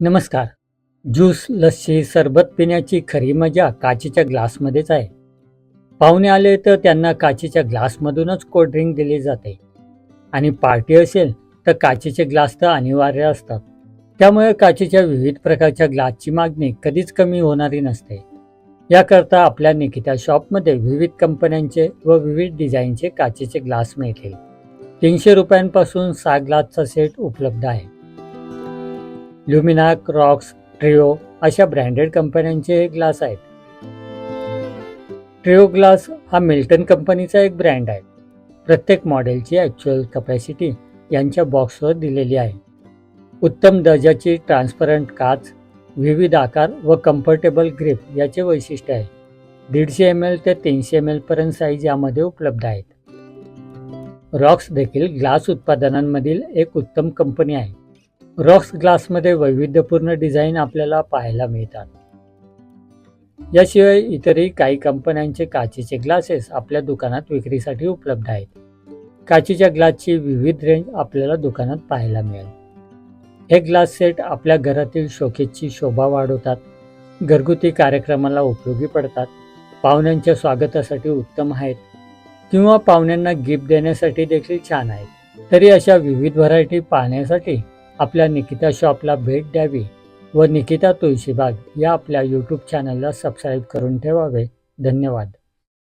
नमस्कार. ज्यूस लस्सी सरबत पिण्याची खरी मजा काचेच्या ग्लासमध्येच आहे. पाहुणे आले तर त्यांना काचेच्या ग्लासमधूनच कोल्ड्रिंक दिली जाते. आणि पार्टी असेल तर काचेचे ग्लास तर अनिवार्य असतात. त्यामुळे काचेच्या विविध प्रकारच्या ग्लासची मागणी कधीच कमी होणारी नसते. याकरता आपल्या निकिता शॉपमध्ये विविध कंपन्यांचे व विविध डिझाईनचे काचेचे ग्लास मिळतील. तीनशे रुपयांपासून सहा ग्लासचा सेट उपलब्ध आहे. ल्युमिना क्रॉक्स ट्रिओ अशा ब्रँडेड कंपन्यांचे हे ग्लास आहेत. ट्रिओ ग्लास हा मिल्टन कंपनीचा एक ब्रँड आहे. प्रत्येक मॉडेलची ॲक्च्युअल कपॅसिटी यांच्या बॉक्सवर दिलेली आहे. उत्तम दर्जाची ट्रान्सपरंट काच विविध आकार व कम्फर्टेबल ग्रिप याचे वैशिष्ट्य आहे. दीडशे एम एल ते तीनशे एम एलपर्यंत साईज यामध्ये उपलब्ध आहेत. रॉक्स देखील ग्लास उत्पादनांमधील एक उत्तम कंपनी आहे. रॉक्स ग्लासमध्ये वैविध्यपूर्ण डिझाईन आपल्याला पाहायला मिळतात. याशिवाय इतरही काही कंपन्यांचे काचेचे ग्लासेस आपल्या दुकानात विक्रीसाठी उपलब्ध आहेत. काचेच्या ग्लासची विविध रेंज आपल्याला दुकानात पाहायला मिळेल. हे ग्लास सेट आपल्या घरातील शोकेसची शोभा वाढवतात घरगुती कार्यक्रमाला उपयोगी पडतात पाहुण्यांच्या स्वागतासाठी उत्तम आहेत किंवा पाहुण्यांना गिफ्ट देण्यासाठी देखील छान आहेत. तरी अशा विविध व्हरायटी पाहण्यासाठी आपल्या निकिता शॉपला भेट द्यावी व निकिता तुळशीबाग या आपल्या यूट्यूब चॅनलला सबस्क्राईब करून ठेवावे. धन्यवाद.